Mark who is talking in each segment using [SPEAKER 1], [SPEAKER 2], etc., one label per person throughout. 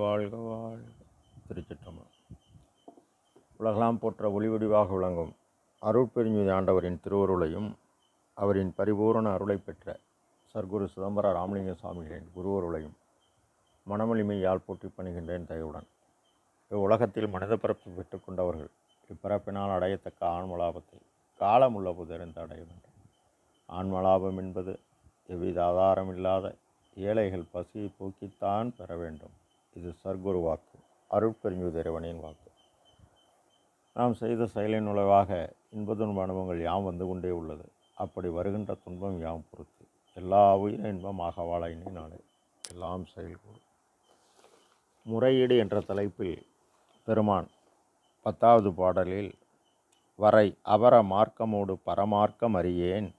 [SPEAKER 1] வாழ்க வாழ்க. திருச்சிற்றம்பலம். உலகலாம் போற்ற ஒளிவடிவாக விளங்கும் அருட்பெருஞ்சுதி ஆண்டவரின் திருவருளையும் அவரின் பரிபூரண அருளை பெற்ற சர்க்குரு சிதம்பர ராமலிங்க சுவாமிகளின் குருவருளையும் மனமலிமையால் போற்றி பணிகின்றேன் தயவுடன். இவ்வுலகத்தில் மனித பிறப்பு பெற்றுக்கொண்டவர்கள் இப்பிறப்பினால் அடையத்தக்க ஆன்மலாபத்தை காலமுள்ள புதறிந்து அடைய வேண்டும். ஆன்மலாபம் என்பது எவ்வித ஆதாரமில்லாத ஏழைகள் பசியை போக்கித்தான் பெற வேண்டும். இது சர்க்குரு வாக்கு அருட்பெருஞ்சுதிரவனின் வாக்கு. நாம் செய்த செயலின் நுழைவாக இன்ப துன்ப அனுபவங்கள் யாம் வந்து கொண்டே உள்ளது. அப்படி வருகின்ற துன்பம் யாம் பொறுத்து எல்லா உயிர இன்பம் வாழ இனி நாளே எல்லாம் செயல்கூடும். முறையீடு என்ற தலைப்பில் பெருமான் பத்தாவது பாடலில் வரை அபர மார்க்கமோடு பரமார்க்கம் அறியேன்.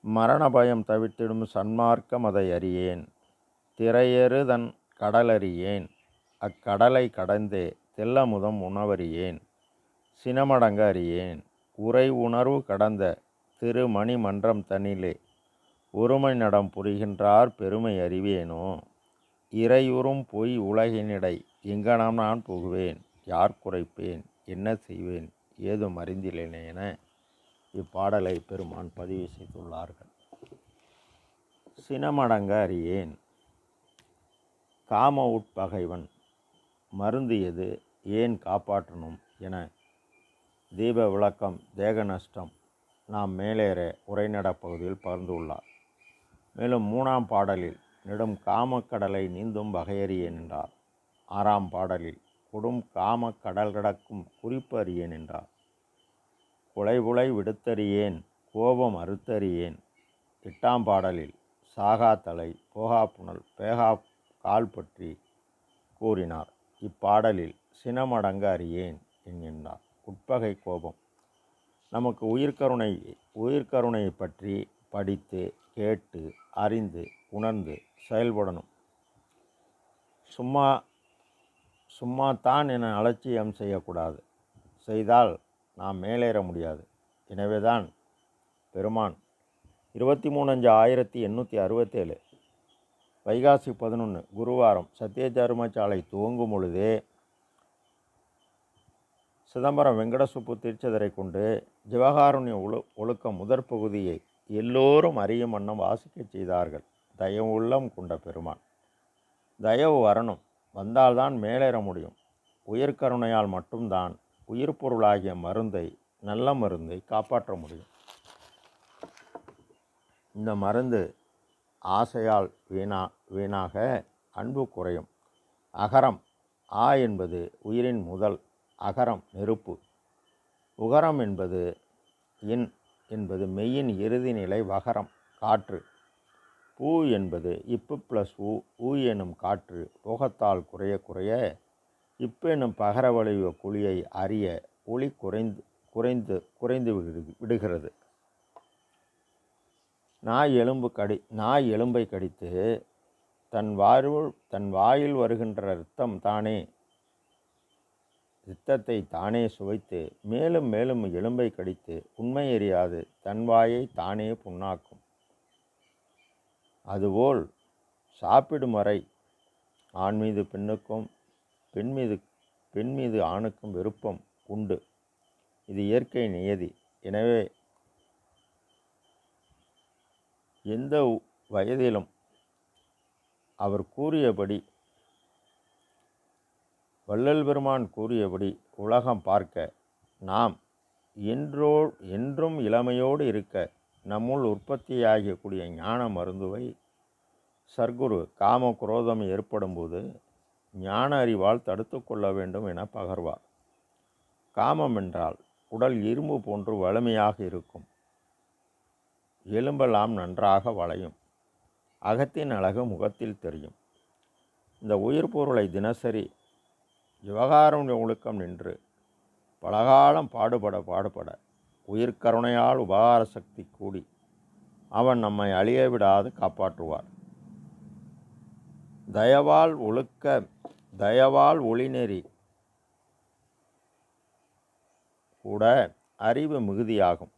[SPEAKER 1] மரண பயம் தவித்திடும் சன்மார்க்கம் அதை அறியேன். திரையறுதன் கடலறியேன். அக்கடலை கடந்தே தெல்லமுதம் உணவறியேன். சினமடங்க அறியேன். உரை உணர்வு கடந்த திருமணி மன்றம் தனிலே ஒருமை நடம் புரிகின்றார் பெருமை அறிவேனோ? இறையுறும் பொய் உலகினிடை எங்கனம் நான் புகுவேன்? யார் குறைப்பேன்? என்ன செய்வேன்? ஏதும் அறிந்திலேனே என இப்பாடலை பெருமான் பதிவு செய்துள்ளார்கள். சினமடங்க அறியேன். காம உட்பகைவன் மருந்தியது ஏன் காப்பாற்றணும் என. தீப விளக்கம் தேக நஷ்டம். நாம் மேலேற உரைநடப் பகுதியில் பகிர்ந்துள்ளார் மேலும் மூணாம் பாடலில் நெடும் காமக்கடலை நீந்தும் வகையறியேன் என்றார் ஆறாம் பாடலில் கொடும் காம கடல் கடக்கும் குறிப்பு அறியேன் என்றார் குலைபுலை விடுத்தறியேன் கோபம் அறுத்தறியேன். எட்டாம் பாடலில் சாகா தலை போகா புனல் பேகா கால் பற்றி கூறினார். இப்பாடலில் சினமடங்க அறியேன் என்கின்றார். உட்பகை கோபம். நமக்கு உயிர்கருணை உயிர்கருணையை பற்றி படித்து கேட்டு அறிந்து உணர்ந்து செயல்படணும். சும்மா சும்மா தான் என அலட்சியம் செய்யக்கூடாது. செய்தால் நாம் மேலேற முடியாது. எனவே தான் பெருமான் இருபத்தி மூணு அஞ்சு ஆயிரத்தி எண்ணூற்றி அறுபத்தேழு வைகாசி பதினொன்று குருவாரம் சத்திய துவங்கும் பொழுதே சிதம்பரம் வெங்கடசுப்பு தீட்சதரை கொண்டு ஜிவகாருண்ய ஒழு ஒழுக்க முதற் பகுதியை எல்லோரும் அறியும் வண்ணம் வாசிக்கச் செய்தார்கள். தயவு உள்ளம் கொண்ட பெருமான். தயவு வரணும். வந்தால்தான் மேலேற முடியும். உயிர்கருணையால் மட்டும்தான் உயிர் பொருளாகிய மருந்தை நல்ல மருந்தை காப்பாற்ற முடியும். இந்த மருந்து ஆசையால் வீணா வீணாக அன்பு குறையும். அகரம் ஆ என்பது உயிரின் முதல் அகரம் நெருப்பு. உகரம் என்பது இன் என்பது மெய்யின் இறுதி நிலை வகரம் காற்று. பூ என்பது இப்பு ப்ளஸ் ஊ ஊ எனும் காற்று போகத்தால் குறைய குறைய இப்பு எனும் பகர வளைவ குழியை அறிய ஒளி குறைந்து குறைந்து குறைந்து விடு விடுகிறது. நாய் எலும்பு கடி நாய் எலும்பை கடித்து தன் வாயுள் தன் வாயில் வருகின்ற இரத்தம் தானே இரத்தத்தை தானே சுவைத்து மேலும் மேலும் எலும்பை கடித்து உண்மை எறியாது தன் வாயை தானே புண்ணாக்கும். அதுபோல் சாப்பிடும் வரை ஆண் மீது பெண்ணுக்கும் பெண் மீது பெண் மீது ஆணுக்கும் விருப்பம் உண்டு. இது இயற்கை நியதி. எனவே எந்த வயதிலும் அவர் கூறியபடி வள்ளல் பெருமான் கூறியபடி உலகம் பார்க்க நாம் என்றோ என்றும் இளமையோடு இருக்க நம்முள் உற்பத்தியாகக்கூடிய ஞான மருந்துவை சர்க்குரு காம குரோதம் ஏற்படும்போது ஞான அறிவால் தடுத்து கொள்ள வேண்டும் என பகர்வார். காமம் என்றால் உடல் இரும்பு போன்று வலிமையாக இருக்கும். எலும்பெல்லாம் நன்றாக வளையும். அகத்தின் அழகு முகத்தில் தெரியும். இந்த உயிர் பொருளை தினசரி விவகாரம் ஒழுக்கம் நின்று பலகாலம் பாடுபட பாடுபட உயிர்கருணையால் உபகார சக்தி கூடி அவன் நம்மை அழிய விடாது காப்பாற்றுவார். தயவால் ஒழுக்க தயவால் ஒளிநெறி கூட அறிவு மிகுதியாகும்.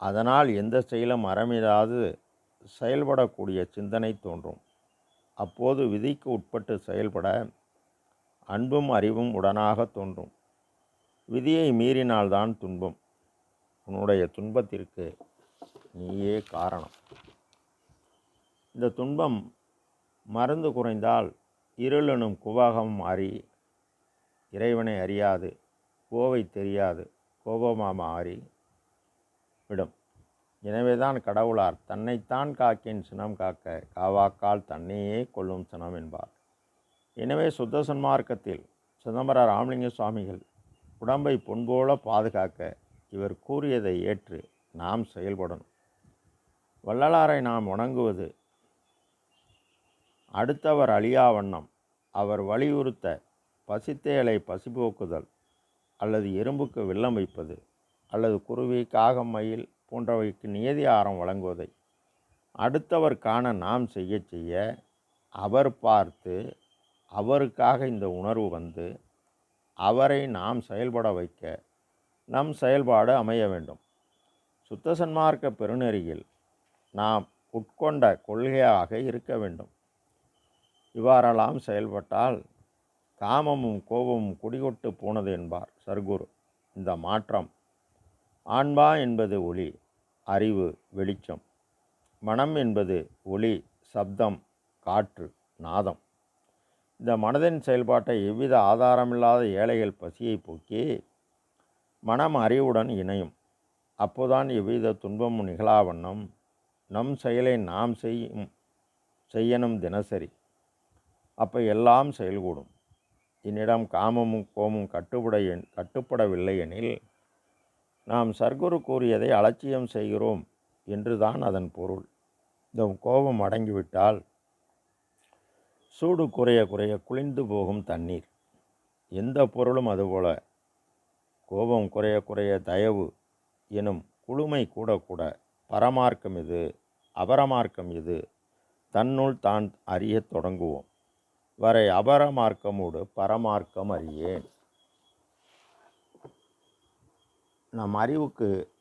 [SPEAKER 1] அதனால் எந்த செயலும் அறமிடாது செயல்படக்கூடிய சிந்தனை தோன்றும். அப்போது விதிக்கு உட்பட்டு செயல்பட அன்பும் அறிவும் உடனாக தோன்றும். விதியை மீறினால்தான் துன்பம். உன்னுடைய துன்பத்திற்கு நீயே காரணம். இந்த துன்பம் மருந்து குறைந்தால் இருளெனும் குவாகம் மாறி இறைவனை அறியாது கோவை தெரியாது கோபமாக மாறி விடும். எனவேதான் கடவுளார் தன்னைத்தான் காக்கின் சினம் காக்க காவாக்கால் தன்னையே கொல்லும் சினம் என்பார். எனவே சுத்த சன்மார்க்கத்தில் சிதம்பர ராமலிங்க சுவாமிகள் உடம்பை பொன்போல பாதுகாக்க இவர் கூறியதை ஏற்று நாம் செயல்படணும். வள்ளலாரை நாம் வணங்குவது அடுத்தவர் அழியா வண்ணம் அவர் வலியுறுத்த பசித்தேலை பசிபோக்குதல் அல்லது எறும்புக்கு வெள்ளம் வைப்பது அல்லது குருவி காகம் மயில் போன்றவைக்கு நியதி ஆரம் வழங்குவதை அடுத்தவர் காண நாம் செய்ய செய்ய அவர் பார்த்து அவருக்காக இந்த உணர்வு வந்து அவரை நாம் செயல்பட வைக்க நம் செயல்பாடு அமைய வேண்டும். சுத்த சன்மார்க்க பெருநெறியில் நாம் உட்கொண்ட கொள்கையாக இருக்க வேண்டும். இவ்வாறெல்லாம் செயல்பட்டால் காமமும் கோபமும் குடிகொட்டு போனது என்பார் சர்க்குரு. இந்த மாற்றம் ஆன்மா என்பது ஒளி அறிவு வெளிச்சம். மனம் என்பது ஒளி சப்தம் காற்று நாதம். இந்த மனதின் செயல்பாட்டை எவ்வித ஆதாரமில்லாத ஏழைகள் பசியை போக்கி மனம் அறிவுடன் இணையும். அப்போதான் எவ்வித துன்பமும் நிகழாவண்ணம் நம் செயலை நாம் செய்யும் செய்யணும் தினசரி. அப்போ எல்லாம் செயல்கூடும். என்னிடம் காமமும் கோமும் கட்டுப்பட கட்டுப்படவில்லை எனில் நாம் சர்க்குரு கூறியதை அலட்சியம் செய்கிறோம் என்றுதான் அதன் பொருள். இந்த கோபம் அடங்கிவிட்டால் சூடு குறைய குறைய குளிர்ந்து போகும் தண்ணீர். எந்த பொருளும் அதுபோல கோபம் குறைய குறைய தயவு எனும் குளுமை கூட கூட பரமார்க்கம் இது அபரமார்க்கம் இது தன்னுள் தான் அறியத் தொடங்குவோம். வரை அபரமார்க்கமோடு பரமார்க்கம் அறியேன். நம் அறிவுக்கு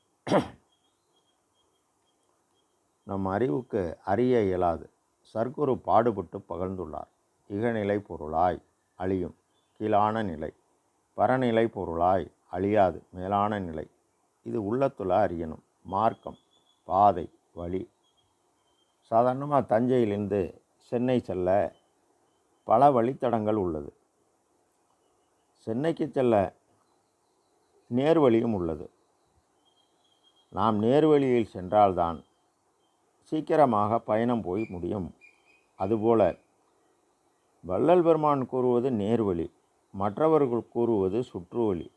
[SPEAKER 1] நம் அறிவுக்கு அறிய இயலாது. சர்க்குரு பாடுபட்டு பகழ்ந்துள்ளார். இகநிலை பொருளாய் அழியும். கீழான நிலை. பரநிலை பொருளாய் அழியாது. மேலான நிலை. இது உள்ளத்துல அறியணும். மார்க்கம் பாதை வழி. சாதாரணமாக தஞ்சையிலிருந்து சென்னை செல்ல பல வழித்தடங்கள் உள்ளது. சென்னைக்கு செல்ல நேர்வழியும் உள்ளது. நாம் நேர்வழியில் சென்றால்தான் சீக்கிரமாக பயணம் போய் முடியும். அதுபோல வள்ளல் பெருமான் கூறுவது நேர்வழி மற்றவர்கள் கூறுவது சுற்றுவழி.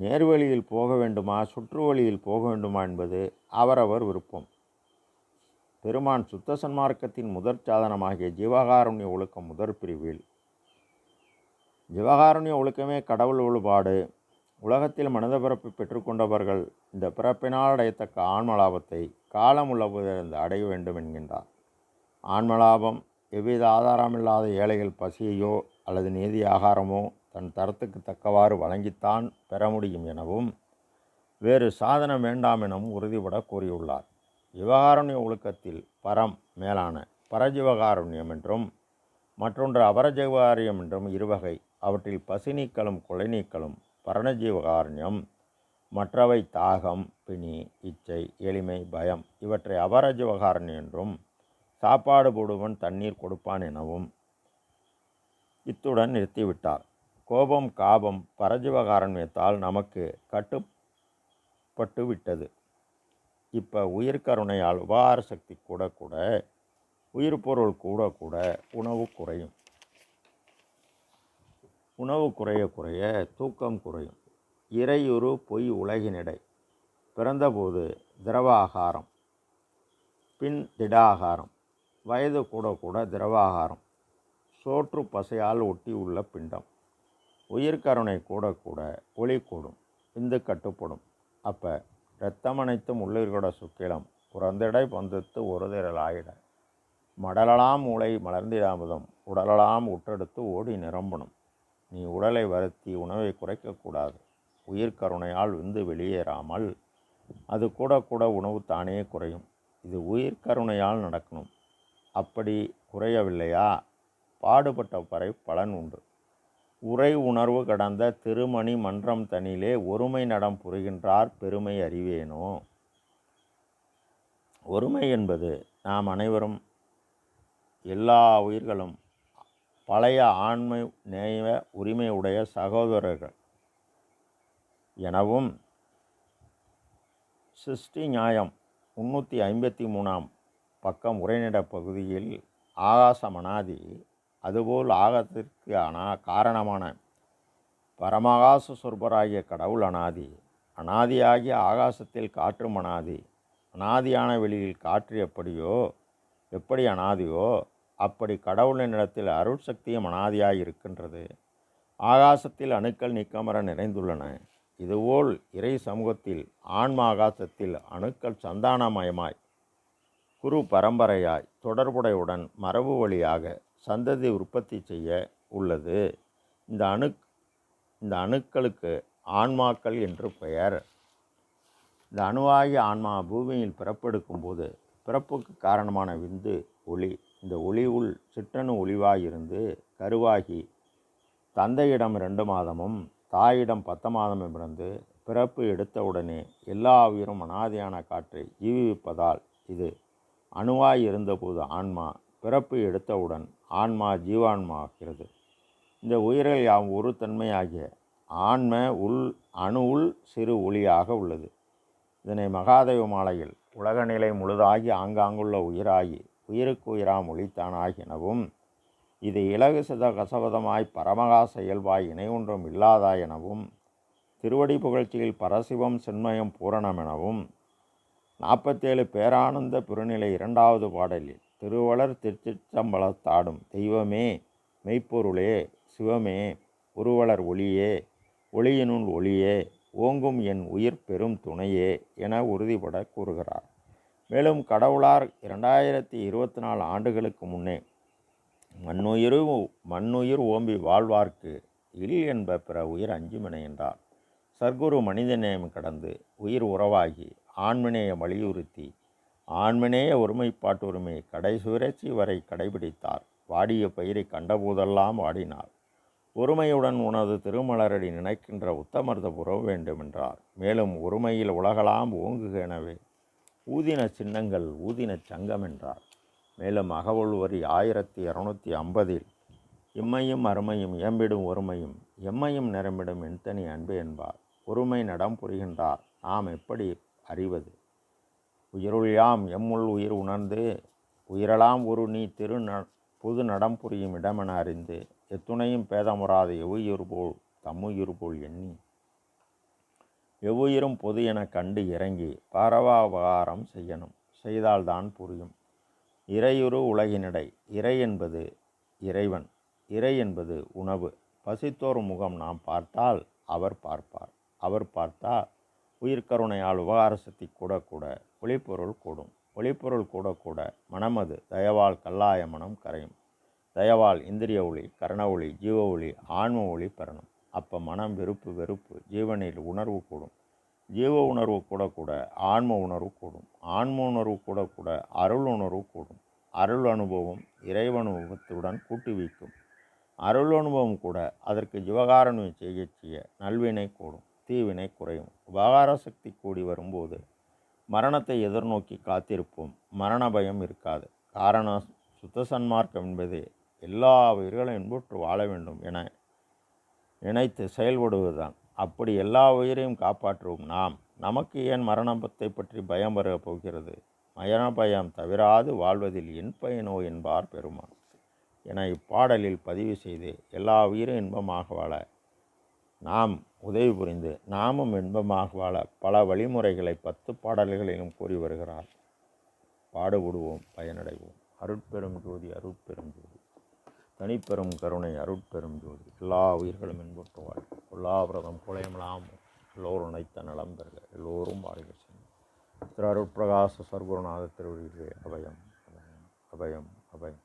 [SPEAKER 1] நேர்வழியில் போக வேண்டுமா சுற்றுவழியில் போக வேண்டுமா என்பது அவரவர் விருப்பம். பெருமான் சுத்த சன்மார்க்கத்தின் முதற் சாதனமாகிய ஜீவகாருண்ய ஒழுக்கம் முதற் பிரிவில் ஜிவகாருண்ய ஒழுக்கமே கடவுள் ஒழுபாடு உலகத்தில் மனித பிறப்பு பெற்றுக்கொண்டவர்கள் இந்த பிறப்பினால் அடையத்தக்க ஆன்மலாபத்தை காலமுள்ளதிலிருந்து அடைய வேண்டும் என்கின்றார். ஆன்மலாபம் எவ்வித ஆதாரமில்லாத ஏழைகள் பசியையோ அல்லது நீதி ஆகாரமோ தன் தரத்துக்கு தக்கவாறு வழங்கித்தான் பெற முடியும் எனவும் வேறு சாதனம் வேண்டாம் எனவும் உறுதிபட கூறியுள்ளார். ஜீவகாருண்ய ஒழுக்கத்தில் பரம் மேலான பரஜீவகாருண்யம் என்றும் மற்றொன்று அபரஜீவகாரியம் என்றும் இருவகை அவற்றில் பசி நீக்கலும் கொலை நீக்கலும் பரணஜீவகாரண்யம் மற்றவை தாகம் பிணி இச்சை எளிமை பயம் இவற்றை அபரஜீவகாரண்யம் என்றும் சாப்பாடு போடுவன் தண்ணீர் கொடுப்பான் எனவும் இத்துடன் நிறுத்திவிட்டார். கோபம் காபம் பரஜீவகாரண்யத்தால் நமக்கு கட்டுப்பட்டு விட்டது இப்போ உயிர்கருணையால் உபகார சக்தி கூட கூட உயிர் பொருள் கூட கூட உணவு குறையும். உணவு குறைய குறைய தூக்கம் குறையும். இறையுறு பொய் உலகினிடை. பிறந்தபோது திரவ ஆகாரம் பின் திட ஆகாரம் வயது கூட கூட திரவ ஆகாரம் சோற்று பசையால் ஒட்டி உள்ள பிண்டம். உயிர்கருணை கூட கூட ஒளி கூடும். இந்து கட்டுப்படும். அப்போ இரத்தம் அனைத்தும் உள்ளிர்களோட சுக்கிலம். புறந்திடை பந்தத்து ஒரு திரள் ஆயிட. மடலலாம் மூளை மலர்ந்திடாமதும். உடலலாம் உற்றெடுத்து ஓடி நிரம்பணும். நீ உடலை வருத்தி உணவை குறைக்கக்கூடாது. உயிர் கருணையால் விந்து வெளியேறாமல் அது கூட கூட உணவு தானே குறையும். இது உயிர் கருணையால் நடக்கணும். அப்படி குறையவில்லையா? பாடுபட்ட வரை பலன் உண்டு. உரை உணர்வு கடந்த திருமணி மன்றம் தனிலே ஒருமை நடம் புரிகின்றார் பெருமை அறிவேனோ? ஒருமை என்பது நாம் அனைவரும் எல்லா உயிர்களும் பழைய ஆண்மை நேய உரிமையுடைய சகோதரர்கள் எனவும் சிருஷ்டி நியாயம் முன்னூற்றி ஐம்பத்தி மூணாம் பக்கம் உரைநட பகுதியில் ஆகாசமனாதி அதுபோல் ஆகத்திற்கு ஆனா காரணமான பரமகாச சொற்பராகிய கடவுள் அனாதி அனாதியாகிய ஆகாசத்தில் காற்றும் அனாதி அனாதியான வெளியில் காற்று எப்படியோ எப்படி அனாதியோ அப்படி கடவுளின் இடத்தில் அருள் சக்தியும் அனாதியாய் இருக்கின்றது. ஆகாசத்தில் அணுக்கள் நீக்கமர நிறைந்துள்ளன. இதுபோல் இறை சமூகத்தில் ஆன்ம ஆகாசத்தில் அணுக்கள் சந்தானமயமாய் குரு பரம்பரையாய் தொடர்புடையுடன் மரபு வழியாக சந்ததி உற்பத்தி செய்ய உள்ளது. இந்த அணு இந்த அணுக்களுக்கு ஆன்மாக்கள் என்று பெயர். இந்த அணுவாகிய ஆன்மா பூமியில் பிறப்பெடுக்கும் போது பிறப்புக்கு காரணமான விந்து ஒளி இந்த ஒளி உள் சிற்றணு ஒளிவாயிருந்து கருவாகி தந்தையிடம் ரெண்டு மாதமும் தாயிடம் பத்து மாதமும் இருந்து பிறப்பு எடுத்தவுடனே எல்லா உயிரும் அனாதியான காற்றை ஜீவிப்பதால் இது அணுவாய் இருந்தபோது ஆன்மா பிறப்பு எடுத்தவுடன் ஆன்மா ஜீவான்மாகிறது. இந்த உயிர்கள் யாம் ஒரு தன்மையாகிய ஆன்ம உள் அணு உள் சிறு ஒளியாக உள்ளது. இதனை மகாதேவ மாலையில் உலகநிலை முழுதாகி ஆங்காங்குள்ள உயிராகி உயிருக்கு உயிராம் ஒளித்தானாகினவும் இது இலகு சித கசவதமாய் பரமகாச இயல்பாய் இணை ஒன்றும் இல்லாதாய் எனவும் திருவடி புகழ்ச்சியில் பரசிவம் சென்மயம் பூரணம் எனவும் நாற்பத்தேழு பேரானந்த பெருநிலை இரண்டாவது பாடலில் திருவளர் திருச்சிற்றம்பலத்தாடும் தெய்வமே மெய்ப்பொருளே சிவமே உருவளர் ஒளியே ஒளியினுள் ஒளியே ஓங்கும் என் உயிர் பெரும் துணையே என உறுதிபட கூறுகிறார். மேலும் கடவுளார் இரண்டாயிரத்தி இருபத்தி நாலு ஆண்டுகளுக்கு முன்னே மண்ணுயிர் மண்ணுயிர் ஓம்பி வாழ்வார்க்கு இல் என்ப பிற உயிர் அஞ்சுமினை என்றார். சர்க்குரு மனிதநேயம் கடந்து உயிர் உறவாகி ஆண்மினேய வலியுறுத்தி ஆண்மநேய கடை கடைசுரட்சி வரை கடைபிடித்தார். வாடிய பயிரை கண்டபோதெல்லாம் வாடினார். ஒருமையுடன் உனது திருமலரடி நினைக்கின்ற உத்தமர்த உறவு வேண்டுமென்றார். மேலும் ஒருமையில் உலகலாம் ஓங்குக எனவே ஊதின சின்னங்கள் ஊதின சங்கம் என்றார். மேலும் அகவல் வரி ஆயிரத்தி இரநூத்தி ஐம்பதில் இம்மையும் அருமையும் இயம்பிடும் ஒருமையும் எம்மையும் நிரம்பிடும் என்தனி அன்பு என்பார். ஒருமை நடம் புரிகின்றார். நாம் எப்படி அறிவது? உயிருள்யாம் எம்முள் உயிர் உணர்ந்து உயிரலாம் ஒரு நீ திரு ந புது நடம் புரியும் இடமென அறிந்து எத்துணையும் பேதமுறாத எவ்வுயிர் போல் தம்முயிர் போல் எண்ணி எவ்வுயிரும் பொது என கண்டு இறங்கி பரவாபகாரம் செய்யணும். செய்தால்தான் புரியும். இறையுரு உலகினிடை இறை என்பது இறைவன் இறை என்பது உணவு. பசித்தோர் முகம் நாம் பார்த்தால் அவர் பார்ப்பார். அவர் பார்த்தால் உயிர்கருணையால் உபகார சக்தி கூட கூட ஒளிப்பொருள் கூடும். ஒளிப்பொருள் கூட கூட மனமது தயவால் கல்லாய மனம் கரையும். தயவால் இந்திரிய ஒளி கரண ஒளி ஜீவ ஒளி ஆன்ம ஒளி பெறணும். அப்போ மனம் வெறுப்பு வெறுப்பு. ஜீவனில் உணர்வு கூடும். ஜீவ உணர்வு கூட கூட ஆன்ம உணர்வு கூடும். ஆன்ம உணர்வு கூட கூட அருள் உணர்வு கூடும். அருள் அனுபவம் இறைவனுபவத்துடன் கூட்டி வைக்கும். அருள் அனுபவம் கூட அதற்கு ஜீவகாரணம் செய்ய செய்ய நல்வினை கூடும். தீவினை குறையும். உபகார சக்தி கூடி வரும்போது மரணத்தை எதிர்நோக்கி காத்திருப்போம். மரண பயம் இருக்காது. காரணம் சுத்த சன்மார்க்கம் என்பது எல்லா உயிர்களையும் இன்புற்று வாழ வேண்டும் என நினைத்து செயல்படுவதுதான். அப்படி எல்லா உயிரையும் காப்பாற்றுவோம் நாம் நமக்கு ஏன் மரணத்தை பற்றி பயம் வரப் போகிறது? மரண பயம் தவிராது வாழ்வதில் இன்பயனோ என்பார் பெருமான். என இப்பாடலில் பதிவு செய்து எல்லா உயிரும் இன்பமாக வாழ நாம் உதவி புரிந்து நாமும் இன்பமாக வாழ பல வழிமுறைகளை பத்து பாடல்களிலும் கூறி வருகிறார். பாடுபடுவோம் பயனடைவோம். அருட்பெரும் ஜோதி அருட்பெரும் ஜோதி. தனிப்பெரும் கருணை அருட்பெரும் ஜோதி. எல்லா உயிர்களும் இன்புற்று வாழ் எல்லா விரதம் குலையமலாம் எல்லோரும் நினைத்த நலம் பெறுக. எல்லோரும் வாழ்க சென்று திரு அருட்பிரகாச சர்க்குருநாத திருவடிகளே அபயம் அபயம் அபயம்.